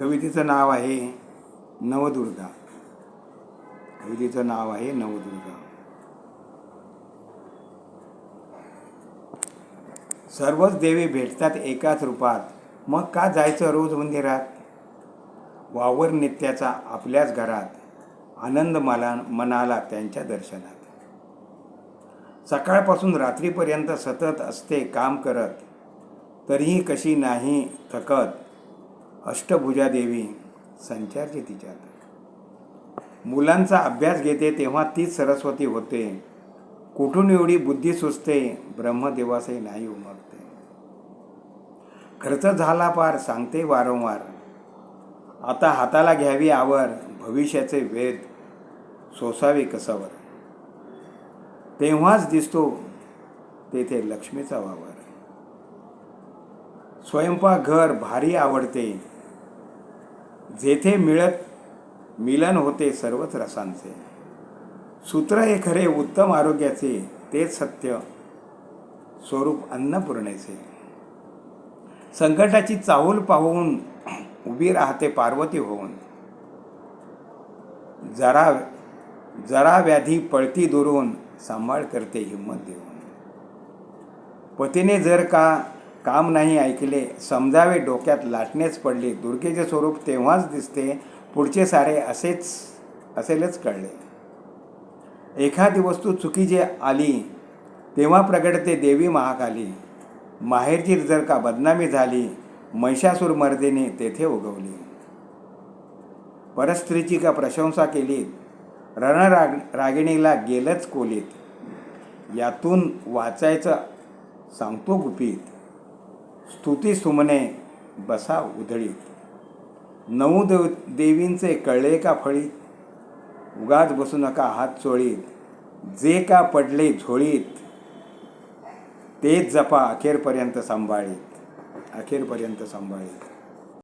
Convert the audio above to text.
कवितेचं नाव आहे नवदुर्गा. कवितेचं नाव आहे नवदुर्गा. सर्वच देवी भेटतात एकाच रूपात. मग का जायचं रोज मंदिरात? वावर नित्याचा आपल्याच घरात. आनंद मला मनाला त्यांच्या दर्शनात. सकाळपासून रात्रीपर्यंत सतत असते काम करत. तरीही कशी नाही थकत. अष्टभुजा देवी संचारते तिच्यात मुलांचा अभ्यास घेते तेव्हा तीच सरस्वती होते. कुठून एवढी बुद्धी सुचते? ब्रह्मदेवासही नाही उमगते. खर्च झाला पार सांगते वारंवार. आता हाताला घ्यावी आवर भविष्याचे वेद सोसावे कसावर. तेव्हाच दिसतो तेथे लक्ष्मीचा वावर. स्वयंपाक घर भारी आवडते. जेथे मिळत मिलन होते सर्वच रसांचे. सूत्र हे खरे उत्तम आरोग्याचे तेच सत्य स्वरूप अन्नपूर्णेचे. संकटाची चाहूल पाहून उभी राहते पार्वती होऊन. जरा जरा व्याधी पळती दुरून सांभाळ करते हिंमत देऊन. पतीने जर का काम नाही ऐकले समजावे डोक्यात लाटणेच पडले. दुर्गेचे स्वरूप तेव्हाच दिसते पुढचे सारे असेच असेलच कळले. एखादी वस्तू चुकीची आली तेव्हा प्रगटते देवी महाकाली. माहेरची जर का बदनामी झाली महिषासूर मर्देने तेथे उगवली. परस्त्रीची का प्रशंसा केली रणराग रागिणीला गेलंच कोलीत. यातून वाचायचं सांगतो गुपित. स्तुती सुमने बसा उधळीत नऊ देव देवींचे कळले का फळीत उगाच बसू नका हात चोळीत. जे का पडले झोळीत तेच जपा अखेरपर्यंत सांभाळीत. अखेरपर्यंत सांभाळीत.